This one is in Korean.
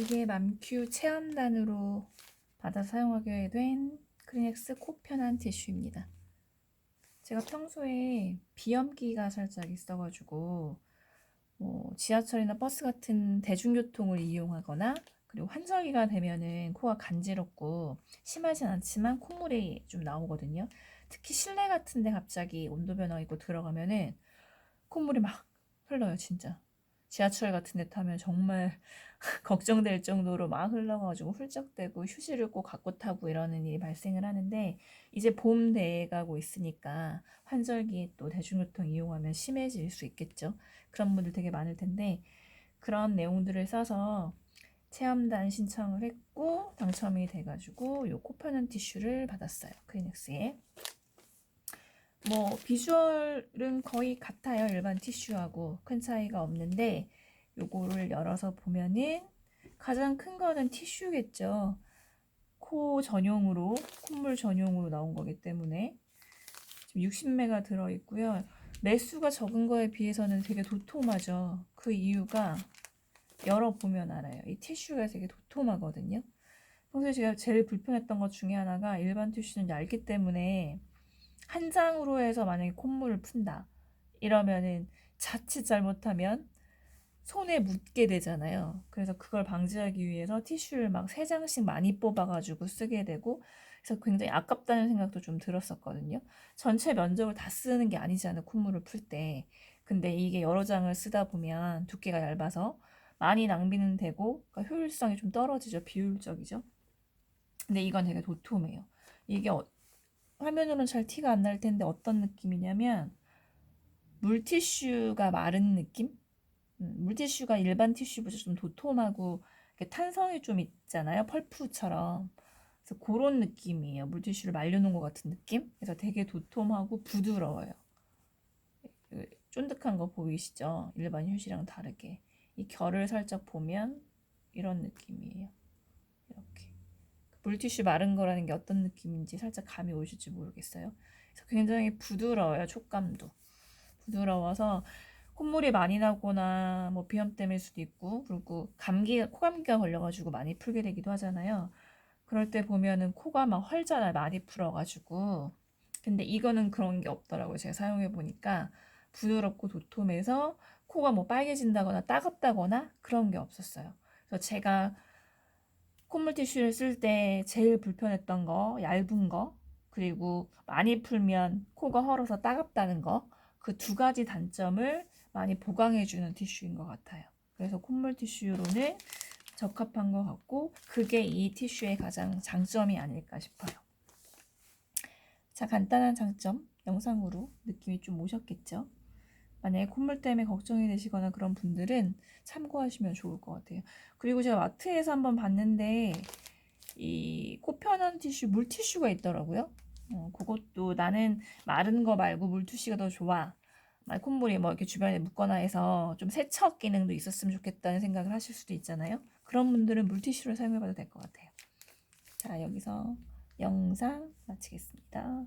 이게 맘큐 체험단으로 받아 사용하게 된 크리넥스 코 편한 티슈입니다. 제가 평소에 비염기가 살짝 있어가지고 뭐 지하철이나 버스 같은 대중교통을 이용하거나 그리고 환절기가 되면은 코가 간지럽고 심하진 않지만 콧물이 좀 나오거든요. 특히 실내 같은데 갑자기 온도 변화 있고 들어가면은 콧물이 막 흘러요, 진짜. 지하철 같은 데 타면 정말 걱정될 정도로 막 흘러가지고 훌쩍대고 휴지를 꼭 갖고 타고 이러는 일이 발생을 하는데 이제 봄 돼가고 있으니까 환절기에 또 대중교통 이용하면 심해질 수 있겠죠. 그런 분들 되게 많을 텐데 그런 내용들을 써서 체험단 신청을 했고 당첨이 돼가지고 요 코편한 티슈를 받았어요. 크리넥스에. 뭐 비주얼은 거의 같아요. 일반 티슈하고 큰 차이가 없는데 요거를 열어서 보면은 가장 큰 거는 티슈겠죠. 코 전용으로 콧물 전용으로 나온 거기 때문에 지금 60매가 들어 있고요. 매수가 적은 거에 비해서는 되게 도톰하죠. 그 이유가 열어보면 알아요. 이 티슈가 되게 도톰하거든요. 평소에 제가 제일 불편했던 것 중에 하나가 일반 티슈는 얇기 때문에 한 장으로 해서 만약에 콧물을 푼다. 이러면은 자칫 잘못하면 손에 묻게 되잖아요. 그래서 그걸 방지하기 위해서 티슈를 막 세 장씩 많이 뽑아가지고 쓰게 되고, 그래서 굉장히 아깝다는 생각도 좀 들었었거든요. 전체 면적을 다 쓰는 게 아니잖아요. 콧물을 풀 때. 근데 이게 여러 장을 쓰다 보면 두께가 얇아서 많이 낭비는 되고, 그러니까 효율성이 좀 떨어지죠. 비효율적이죠. 근데 이건 되게 도톰해요. 이게 어- 화면으로는 잘 티가 안 날 텐데 어떤 느낌이냐면 물티슈가 마른 느낌? 음, 물티슈가 일반 티슈보다 좀 도톰하고 탄성이 좀 있잖아요. 펄프처럼. 그래서 그런 느낌이에요. 물티슈를 말려놓은 것 같은 느낌? 그래서 되게 도톰하고 부드러워요. 그 쫀득한 거 보이시죠? 일반 휴지랑 다르게. 이 결을 살짝 보면 이런 느낌이에요. 이렇게. 물티슈 마른 거라는 게 어떤 느낌인지 살짝 감이 오실지 모르겠어요. 그래서 굉장히 부드러워요. 촉감도. 부드러워서 콧물이 많이 나거나 뭐 비염 때문일 수도 있고 그리고 감기 코감기가 걸려가지고 많이 풀게 되기도 하잖아요. 그럴 때 보면은 코가 막 헐잖아요. 많이 풀어가지고. 근데 이거는 그런 게 없더라고요. 제가 사용해 보니까 부드럽고 도톰해서 코가 뭐 빨개진다거나 따갑다거나 그런 게 없었어요. 그래서 제가 콧물 티슈를 쓸 때 제일 불편했던 거 얇은 거 그리고 많이 풀면 코가 헐어서 따갑다는 거 그 두 가지 단점을 많이 보강해주는 티슈인 것 같아요. 그래서 콧물 티슈로는 적합한 것 같고 그게 이 티슈의 가장 장점이 아닐까 싶어요. 자, 간단한 장점 영상으로 느낌이 좀 오셨겠죠? 만약에 콧물 때문에 걱정이 되시거나 그런 분들은 참고하시면 좋을 것 같아요. 그리고 제가 마트에서 한번 봤는데 이 코편한 티슈, 물티슈가 있더라고요. 어, 그것도 나는 마른 거 말고 물티슈가 더 좋아. 막 콧물이 뭐 이렇게 주변에 묻거나 해서 좀 세척 기능도 있었으면 좋겠다는 생각을 하실 수도 있잖아요. 그런 분들은 물티슈를 사용해봐도 될 것 같아요. 자, 여기서 영상 마치겠습니다.